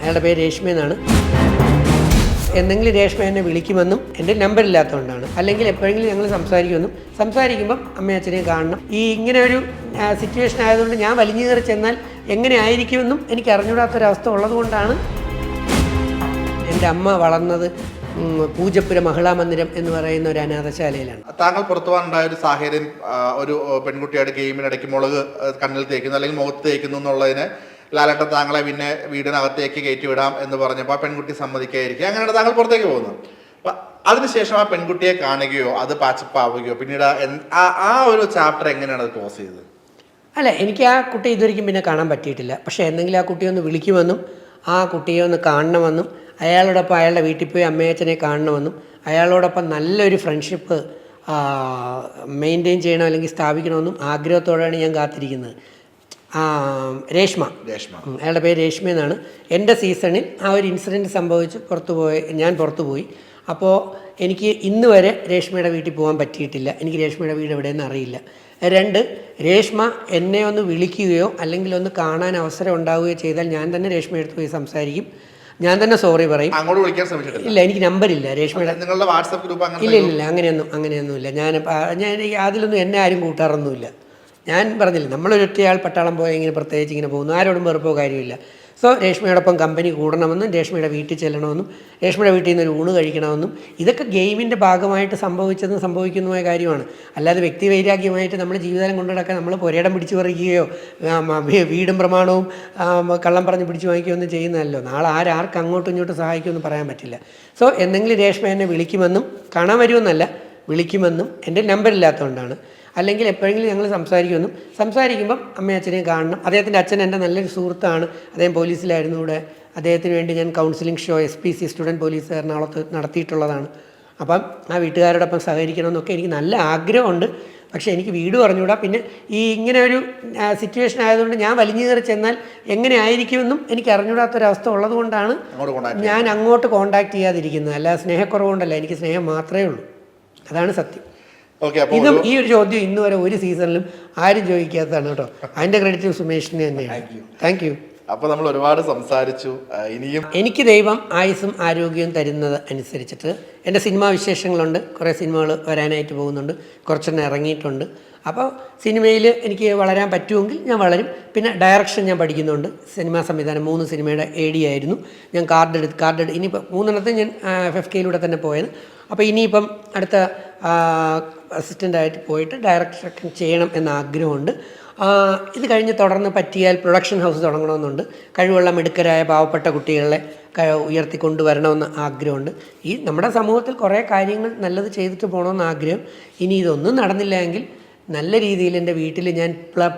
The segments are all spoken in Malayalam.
അയാളുടെ പേര് രേഷ്മ എന്നാണ്. എന്തെങ്കിലും രേഷ്മ എന്നെ വിളിക്കുമെന്നും എന്റെ നമ്പർ ഇല്ലാത്തതുകൊണ്ടാണ്. അല്ലെങ്കിൽ എപ്പോഴെങ്കിലും ഞങ്ങൾ സംസാരിക്കുമെന്നും. സംസാരിക്കുമ്പം അമ്മയും അച്ഛനെയും കാണണം. ഈ ഇങ്ങനെ ഒരു സിറ്റുവേഷൻ ആയതുകൊണ്ട് ഞാൻ വലിഞ്ഞു കയറി ചെന്നാൽ എങ്ങനെ ആയിരിക്കുമെന്നും എനിക്ക് അറിഞ്ഞൂടാത്തൊരവസ്ഥ ഉള്ളതുകൊണ്ടാണ് എന്റെ അമ്മ വളർന്നത് പൂജപ്പുര മഹിളാ മന്ദിരം എന്ന് പറയുന്ന ഒരു അനാഥശാലയിലാണ്. താങ്കൾ പുറത്തു പോകാനുണ്ടായ ഒരു സാഹചര്യം ഒരു പെൺകുട്ടിയുടെ ഗെയിമിനിടയ്ക്ക് മുളക് കണ്ണിൽ തേക്കുന്നു അല്ലെങ്കിൽ മുഖത്ത് തേക്കുന്നു എന്നുള്ളതിന് ലാലേട്ടൻ താങ്കളെ പിന്നെ വീടിനകത്തേക്ക് കയറ്റി വിടാം എന്ന് പറഞ്ഞപ്പോൾ ആ പെൺകുട്ടി സമ്മതിക്കായിരിക്കും അങ്ങനെയാണ് താങ്കൾ പുറത്തേക്ക് പോകുന്നത്. അപ്പം അതിനുശേഷം ആ പെൺകുട്ടിയെ കാണുകയോ അത് പാച്ചപ്പാവുകയോ പിന്നീട് ആ ഒരു ചാപ്റ്റർ എങ്ങനെയാണ് അത് ക്ലോസ് ചെയ്തത്? അല്ല എനിക്ക് ആ കുട്ടി ഇതുവരെയ്ക്കും പിന്നെ കാണാൻ പറ്റിയിട്ടില്ല. പക്ഷേ എന്തെങ്കിലും ആ കുട്ടിയെ ഒന്ന് വിളിക്കുമെന്നും ആ കുട്ടിയെ ഒന്ന് കാണണമെന്നും അയാളോടൊപ്പം അയാളുടെ വീട്ടിൽ പോയി അമ്മയച്ചനെ കാണണമെന്നും അയാളോടൊപ്പം നല്ലൊരു ഫ്രണ്ട്ഷിപ്പ് മെയിന്റെയിൻ ചെയ്യണം അല്ലെങ്കിൽ സ്ഥാപിക്കണമെന്നും ആഗ്രഹത്തോടെയാണ് ഞാൻ കാത്തിരിക്കുന്നത്. രേഷ്മ. രേഷ്മ. അയാളുടെ പേര് രേഷ്മ എന്നാണ്. എന്റെ സീസണിൽ ആ ഒരു ഇൻസിഡന്റ് സംഭവിച്ച് പുറത്തു പോയി ഞാൻ പുറത്തു പോയി. അപ്പോൾ എനിക്ക് ഇന്ന് വരെ രേഷ്മയുടെ വീട്ടിൽ പോകാൻ പറ്റിയിട്ടില്ല. എനിക്ക് രേഷ്മയുടെ വീട് എവിടെയെന്ന് അറിയില്ല. രണ്ട് രേഷ്മ എന്നെ ഒന്ന് വിളിക്കുകയോ അല്ലെങ്കിൽ ഒന്ന് കാണാൻ അവസരം ഉണ്ടാവുകയോ ചെയ്താൽ ഞാൻ തന്നെ രേഷ്മ എടുത്ത് പോയി സംസാരിക്കും. ഞാൻ തന്നെ സോറി പറയും. അങ്ങോട്ട് വിളിക്കാൻ ശ്രമിച്ചിട്ടില്ല. ഇല്ല എനിക്ക് നമ്പറില്ല രേഷ്മയുടെ നിങ്ങളുടെ വാട്സാപ്പ് ഗ്രൂപ്പ് ഇല്ല ഇല്ല ഇല്ല അങ്ങനെയൊന്നും അങ്ങനെയൊന്നുമില്ല. ഞാൻ ഞാൻ അതിലൊന്നും എന്നെ ആരും കൂട്ടാറൊന്നുമില്ല. ഞാൻ പറഞ്ഞില്ല നമ്മളൊരൊറ്റയാൾ പട്ടാളം പോയ ഇങ്ങനെ പ്രത്യേകിച്ച് ഇങ്ങനെ പോകുന്നു. ആരോടും വെറുപ്പോ കാര്യമില്ല. സോ രേഷ്മയോടൊപ്പം കമ്പനി കൂടണമെന്നും രേഷ്മയുടെ വീട്ടിൽ ചെല്ലണമെന്നും രേഷ്മയുടെ വീട്ടിൽ നിന്ന് ഒരു ഊണ് കഴിക്കണമെന്നും ഇതൊക്കെ ഗെയിമിന്റെ ഭാഗമായിട്ട് സംഭവിച്ചതും സംഭവിക്കുന്നതുമായ കാര്യമാണ്. അല്ലാതെ വ്യക്തി വൈരാഗ്യമായിട്ട് നമ്മൾ ജീവിതം കൊണ്ടുനടക്കാൻ നമ്മൾ പുരയിടം പിടിച്ചു പറിക്കുകയോ വീടും പ്രമാണവും കള്ളം പറഞ്ഞ് പിടിച്ചു വാങ്ങിക്കുകയോ ഒന്നും ചെയ്യുന്നതല്ലോ നാളെ ആരാർക്ക് അങ്ങോട്ടും ഇങ്ങോട്ടും സഹായിക്കുമെന്ന് പറയാൻ പറ്റില്ല. സോ എന്തെങ്കിലും രേഷ്മ എന്നെ വിളിക്കുമെന്നും കാണാൻ വരുമെന്നല്ല. വിളിക്കുമെന്നും എന്റെ നമ്പർ ഇല്ലാത്തതുകൊണ്ടാണ് അല്ലെങ്കിൽ എപ്പോഴെങ്കിലും ഞങ്ങൾ സംസാരിക്കുമെന്നും സംസാരിക്കുമ്പം അമ്മയും അച്ഛനെയും കാണണം. അദ്ദേഹത്തിന്റെ അച്ഛൻ എന്റെ നല്ലൊരു സുഹൃത്താണ്. അദ്ദേഹം പോലീസിലായിരുന്നു ഇവിടെ. അദ്ദേഹത്തിന് വേണ്ടി ഞാൻ counselling show S P C student police എറണാകുളത്ത് നടത്തിയിട്ടുള്ളതാണ്. അപ്പം ആ വീട്ടുകാരോടൊപ്പം സഹകരിക്കണമെന്നൊക്കെ എനിക്ക് നല്ല ആഗ്രഹമുണ്ട്. പക്ഷേ എനിക്ക് വീട് പറഞ്ഞുകൂടാ. പിന്നെ ഈ ഇങ്ങനെ ഒരു സിറ്റുവേഷൻ ആയതുകൊണ്ട് ഞാൻ വലിഞ്ഞു കയറി ചെന്നാൽ എങ്ങനെ ആയിരിക്കുമെന്നും എനിക്ക് അറിഞ്ഞുകൂടാത്തൊരവസ്ഥ ഉള്ളതുകൊണ്ടാണ് ഞാൻ അങ്ങോട്ട് കോണ്ടാക്ട് ചെയ്യാതിരിക്കുന്നത്. അല്ല സ്നേഹക്കുറവുകൊണ്ടല്ല. എനിക്ക് സ്നേഹം മാത്രമേ ഉള്ളൂ. അതാണ് സത്യം. ഓക്കെ അപ്പോൾ ഇതും ഈ ഒരു ചോദ്യം ഇന്നുവരെ ഒരു സീസണിലും ആരും ചോദിക്കാത്തതാണ് കേട്ടോ. അതിന്റെ ക്രെഡിറ്റ് സുമേഷിന് തന്നെയാണ്. താങ്ക് യു അപ്പോൾ നമ്മൾ ഒരുപാട് സംസാരിച്ചു. ഇനിയും എനിക്ക് ദൈവം ആയുസ്സും ആരോഗ്യവും തരുന്നത് അനുസരിച്ചിട്ട് എന്റെ സിനിമാ വിശേഷങ്ങളുണ്ട്. കുറേ സിനിമകൾ വരാനായിട്ട് പോകുന്നുണ്ട്. കുറച്ചെണ്ണം ഇറങ്ങിയിട്ടുണ്ട്. അപ്പോൾ സിനിമയിൽ എനിക്ക് വളരാൻ പറ്റുമെങ്കിൽ ഞാൻ വളരും. പിന്നെ ഡയറക്ഷൻ ഞാൻ പഠിക്കുന്നുണ്ട്. സിനിമാ സംവിധാനം മൂന്ന് സിനിമയുടെ എ ഡി ആയിരുന്നു. ഞാൻ കാർഡ് എടുത്ത് കാർഡ് എടുത്ത് ഇനിയിപ്പോൾ മൂന്നെണ്ണത്തിൽ ഞാൻ എഫ് എഫ് കെയിലൂടെ തന്നെ പോയത്. അപ്പോൾ ഇനിയിപ്പം അടുത്ത അസിസ്റ്റന്റായിട്ട് പോയിട്ട് ഡയറക്ഷൻ ചെയ്യണം എന്ന ആഗ്രഹമുണ്ട്. ഇത് കഴിഞ്ഞ് തുടർന്ന് പറ്റിയാൽ പ്രൊഡക്ഷൻ ഹൗസ് തുടങ്ങണമെന്നുണ്ട്. കഴിവുള്ള മിടുക്കരായ പാവപ്പെട്ട കുട്ടികളെ ഉയർത്തിക്കൊണ്ടുവരണമെന്ന് ആഗ്രഹമുണ്ട്. ഈ നമ്മുടെ സമൂഹത്തിൽ കുറേ കാര്യങ്ങൾ നല്ലത് ചെയ്തിട്ട് പോകണമെന്ന് ആഗ്രഹം. ഇനി ഇതൊന്നും നടന്നില്ല എങ്കിൽ നല്ല രീതിയിൽ എന്റെ വീട്ടിൽ ഞാൻ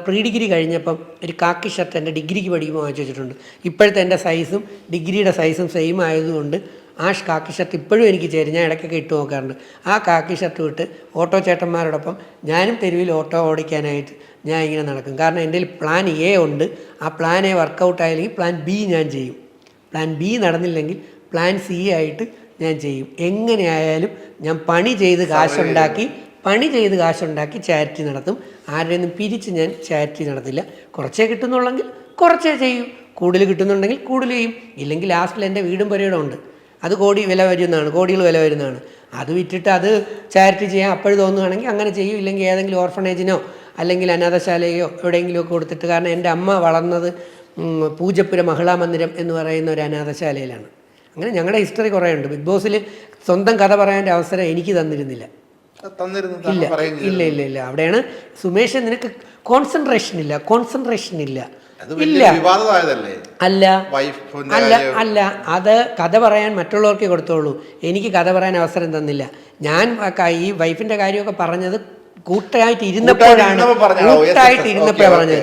പ്രീ ഡിഗ്രി കഴിഞ്ഞപ്പം ഒരു കാക്കി ഷർട്ട് എന്റെ ഡിഗ്രിക്ക് പഠിക്കുമ്പോൾ വാങ്ങിച്ചു വെച്ചിട്ടുണ്ട്. ഇപ്പോഴത്തെ എന്റെ സൈസും ഡിഗ്രിയുടെ സൈസും സെയിം ആയതുകൊണ്ട് ആ കാക്കി ഷർട്ട് ഇപ്പോഴും എനിക്ക് ചേരും. ഞാൻ ഇടയ്ക്കൊക്കെ ഇട്ട് നോക്കാറുണ്ട്. ആ കാക്കി ഷർട്ട് വിട്ട് ഓട്ടോ ചേട്ടന്മാരോടൊപ്പം ഞാനും തെരുവിൽ ഓട്ടോ ഓടിക്കാനായിട്ട് ഞാൻ ഇങ്ങനെ നടക്കും. കാരണം എന്റെ പ്ലാൻ എ ഉണ്ട്. ആ പ്ലാൻ എ വർക്കൗട്ട് ആയില്ലെങ്കിൽ പ്ലാൻ ബി ഞാൻ ചെയ്യും. പ്ലാൻ ബി നടന്നില്ലെങ്കിൽ പ്ലാൻ സി ആയിട്ട് ഞാൻ ചെയ്യും. എങ്ങനെയായാലും ഞാൻ പണി ചെയ്ത് കാശുണ്ടാക്കി പണി ചെയ്ത് കാശുണ്ടാക്കി ചാരിറ്റി നടത്തും. ആരുടെ നിന്നും പിരിച്ച് ഞാൻ ചാരിറ്റി നടത്തില്ല. കുറച്ചേ കിട്ടുന്നുള്ളെങ്കിൽ കുറച്ചേ ചെയ്യും. കൂടുതൽ കിട്ടുന്നുണ്ടെങ്കിൽ കൂടുതൽ ചെയ്യും. ഇല്ലെങ്കിൽ ലാസ്റ്റിൽ എന്റെ വീടും പുരയിടം ഉണ്ട്. അത് കോടി വില വരുന്നതാണ് കോടികൾ വില വരുന്നതാണ്. അത് വിറ്റിട്ട് അത് ചാരിറ്റി ചെയ്യാൻ അപ്പോഴും തോന്നുകയാണെങ്കിൽ അങ്ങനെ ചെയ്യും ഇല്ലെങ്കിൽ ഏതെങ്കിലും ഓർഫണേജിനോ അല്ലെങ്കിൽ അനാഥശാലയോ എവിടെയെങ്കിലുമൊക്കെ കൊടുത്തിട്ട് കാരണം എന്റെ അമ്മ വളർന്നത് പൂജപ്പുര മഹിളാ മന്ദിരം എന്ന് പറയുന്ന ഒരു അനാഥശാലയിലാണ്. അങ്ങനെ ഞങ്ങളുടെ ഹിസ്റ്ററി കുറേ ഉണ്ട് ബിഗ് ബോസിൽ സ്വന്തം കഥ പറയാന്റെ അവസരം എനിക്ക് തന്നിരുന്നില്ല. തന്നിരുന്നു ഇല്ല ഇല്ല ഇല്ല ഇല്ല. അവിടെയാണ് സുമേഷ് നിനക്ക് കോൺസെൻട്രേഷൻ ഇല്ല കോൺസെൻട്രേഷൻ ഇല്ല. ഇല്ല. അല്ല. അല്ല അല്ല. അത് കഥ പറയാൻ മറ്റുള്ളവർക്ക് കൊടുത്തോളൂ. എനിക്ക് കഥ പറയാൻ അവസരം തന്നില്ല. ഞാൻ ഈ വൈഫിന്റെ കാര്യമൊക്കെ പറഞ്ഞത് കൂട്ടായിട്ട് ഇരുന്നപ്പോഴാണ്. കൂട്ടായിട്ട് ഇരുന്നപ്പോഴാണ് പറഞ്ഞത്.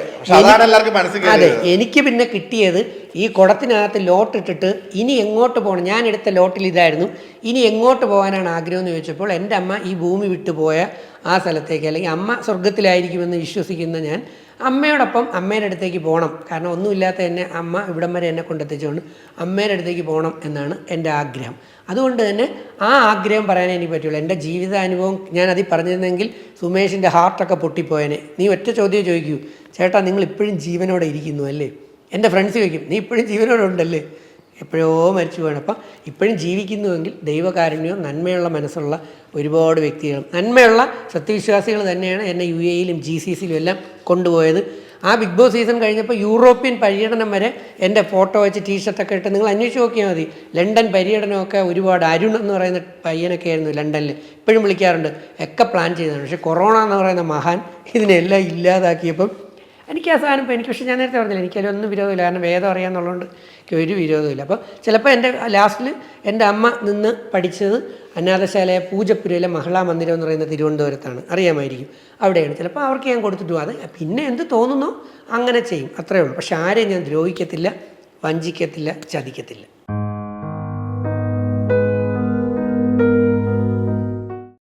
അതെ എനിക്ക് പിന്നെ കിട്ടിയത് ഈ കുടത്തിനകത്ത് ലോട്ട് ഇട്ടിട്ട് ഇനി എങ്ങോട്ട് പോകണം? ഞാൻ എടുത്ത ലോട്ടിൽ ഇതായിരുന്നു. ഇനി എങ്ങോട്ട് പോകാനാണ് ആഗ്രഹം എന്ന് ചോദിച്ചപ്പോൾ എന്റെ അമ്മ ഈ ഭൂമി വിട്ടുപോയ ആ സ്ഥലത്തേക്ക് അല്ലെങ്കിൽ അമ്മ സ്വർഗത്തിലായിരിക്കുമെന്ന് വിശ്വസിക്കുന്ന ഞാൻ അമ്മയോടൊപ്പം അമ്മയുടെ അടുത്തേക്ക് പോകണം കാരണം ഒന്നുമില്ലാത്ത എന്നെ അമ്മ ഇവിടം വരെ എന്നെ കൊണ്ടെത്തിച്ചുകൊണ്ട് അമ്മയുടെ അടുത്തേക്ക് പോകണം എന്നാണ് എന്റെ ആഗ്രഹം. അതുകൊണ്ട് തന്നെ ആ ആഗ്രഹം പറയാനേ എനിക്ക് പറ്റുള്ളൂ. എന്റെ ജീവിതാനുഭവം ഞാൻ അതിൽ പറഞ്ഞിരുന്നെങ്കിൽ സുമേഷിന്റെ ഹാർട്ടൊക്കെ പൊട്ടിപ്പോയനെ. നീ ഒറ്റ ചോദ്യം ചോദിക്കൂ. ചേട്ടാ നിങ്ങൾ ഇപ്പോഴും ജീവനോടെ ഇരിക്കുന്നു അല്ലേ? എന്റെ ഫ്രണ്ട്സ് ചോദിക്കും നീ ഇപ്പോഴും ജീവനോടെ ഉണ്ടല്ലേ? എപ്പോഴോ മരിച്ചു പോകണം അപ്പം ഇപ്പോഴും ജീവിക്കുന്നുവെങ്കിൽ ദൈവകാരുണ്യവും നന്മയുള്ള മനസ്സുള്ള ഒരുപാട് വ്യക്തികളും നന്മയുള്ള സത്യവിശ്വാസികൾ തന്നെയാണ് എന്നെ യു എയിലും ജി സി സിയിലും എല്ലാം കൊണ്ടുപോയത്. ആ ബിഗ് ബോസ് സീസൺ കഴിഞ്ഞപ്പോൾ യൂറോപ്യൻ പര്യടനം വരെ എന്റെ ഫോട്ടോ വെച്ച് ടീഷർട്ടൊക്കെ ഇട്ട് നിങ്ങൾ അന്വേഷിച്ച് നോക്കിയാൽ മതി. ലണ്ടൻ പര്യടനമൊക്കെ ഒരുപാട് അരുൺ എന്ന് പറയുന്ന പയ്യനൊക്കെ ആയിരുന്നു ലണ്ടനിൽ. ഇപ്പോഴും വിളിക്കാറുണ്ട്. ഒക്കെ പ്ലാൻ ചെയ്തതാണ്. പക്ഷേ കൊറോണ എന്ന് പറയുന്ന മഹാൻ ഇതിനെല്ലാം ഇല്ലാതാക്കിയപ്പം എനിക്ക് ആ സാധനം ഇപ്പോൾ എനിക്ക് പക്ഷേ ഞാൻ നേരത്തെ പറഞ്ഞില്ല എനിക്കതിലൊന്നും വിരോധമില്ല. കാരണം വേദം അറിയാമെന്നുള്ളതുകൊണ്ട് എനിക്ക് ഒരു വിരോധമില്ല. അപ്പോൾ ചിലപ്പോൾ എന്റെ ലാസ്റ്റിൽ എന്റെ അമ്മ നിന്ന് പഠിച്ചത് അനാഥശാലയ പൂജപ്പുരയിലെ മഹിളാ മന്ദിരം എന്ന് പറയുന്ന തിരുവനന്തപുരത്താണ്. അറിയാമായിരിക്കും. അവിടെയാണ്. ചിലപ്പോൾ അവർക്ക് ഞാൻ കൊടുത്തിട്ട് അത് പിന്നെ എന്ത് തോന്നുന്നോ അങ്ങനെ ചെയ്യും. അത്രയേ ഉള്ളൂ. പക്ഷേ ആരെയും ഞാൻ ദ്രോഹിക്കത്തില്ല വഞ്ചിക്കത്തില്ല ചതിക്കത്തില്ല.